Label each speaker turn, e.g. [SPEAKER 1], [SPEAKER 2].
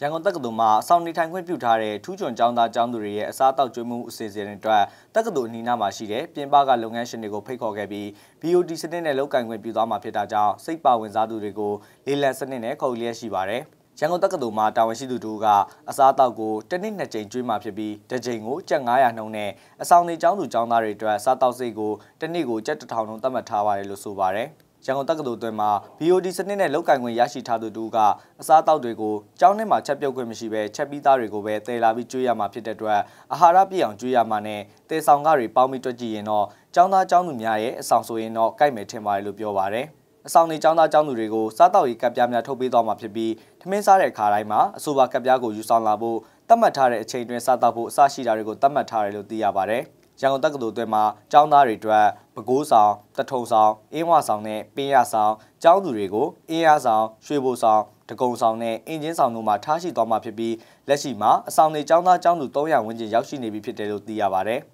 [SPEAKER 1] ရန်ကုန်တက္ကသိုလ်မှာအဆောင်နေထိုင်ခွင့်ပြုထားတဲ့ထူးချွန်ကျောင်းသားကျောင်းသူတွေရဲ့အစားအသောက်ကျွေးမှုအစီအစဉ်တွေအတွက်တက္ကသိုလ်အနီးနားမှာရှိတဲ့ပြင်ပကလုပ်ငန်းရှင်တွေကိုဖိတ်ခေါ်ခဲ့ပြီး BOD စနစ်နဲ့လုပ်ကင်ခွင့်ပြုသွားမှာဖြစ်တာကြောင့်စိတ်ပါဝင်စားသူတွေကိုလေးလံစနစ်နဲ့ခေါ်လျက်ရှိပါတယ်။ရန်ကုန်တက္ကသိုလ်မှာတာဝန်ရှိသူတို့ကအစားအသောက်ကိုတစ်နှစ်နှစ်ကြိမ်ကျွေးမှာဖြစ်ပြီးတစ်ကြိမ်ကိုကျပ်900နှုန်းနဲ့အဆောင်နေကျောင်းသူကျောင်းသားတွေအတွက်စားတောက်စိတ်ကိုတစ်နှစ်ကိုကျပ်1000နှုန်းသတ်မှတ်ထားပါတယ်လို့ဆိုပါတယ်။ ရန်ကုန်တက္ကသိုလ်အတွင်းမှာ BOD စနစ်နဲ့လောက်ကင်ခွင့်ရရှိထားသူတို့ကအစားအသောက်တွေကိုကျောင်းထဲမှာချက်ပြုတ်ခွင့်မရှိဘဲချက်ပြီးသားတွေကိုပဲတည်လာပြီးကျွေးရမှာဖြစ်တဲ့အတွက်အာဟာရပြည့်အောင်ကျွေးရမှာနဲ့တည်ဆောင်ကတွေပေါင်းပြီးတွက်ကြည့်ရင်တော့ကျောင်းသားကျောင်းသူများရဲ့အဆောင်ဆိုရင်တော့ကြိုက်မယ်ထင်ပါတယ်လို့ပြောပါတယ်အဆောင်နေចောင်းသားចောင်းသူတွေကိုစားတောက်ရေးကပ်ပြားများထုတ်ပေးသွားမှာဖြစ်ပြီးထမင်းစားတဲ့အခါတိုင်းမှာအဆိုပါကပ်ပြားကိုယူဆောင်လာဖို့သတ်မှတ်ထားတဲ့အချိန်တွင်စားတောက်ဖို့အစရှိတာတွေကိုသတ်မှတ်ထားတယ်လို့သိရပါတယ်။ ရန်ကုန်တက္ကသိုလ်အတွင်းမှာကျောင်းသားတွေအတွက်ပဲခူးဆောင်တထုံဆောင်အင်းဝဆောင်နဲ့ပင်းရဆောင်ကျောင်းသူတွေကိုအင်းရဆောင်ရွှေဘိုဆောင်တကုံဆောင်နဲ့အင်ဂျင်ဆောင်တို့မှာထားရှိသွားမှာဖြစ်ပြီးလက်ရှိမှာအဆောင်တွေကျောင်းသားကျောင်းသူ300ဝန်းကျင်ရောက်ရှိနေပြီဖြစ်တယ်လို့သိရပါဗျ။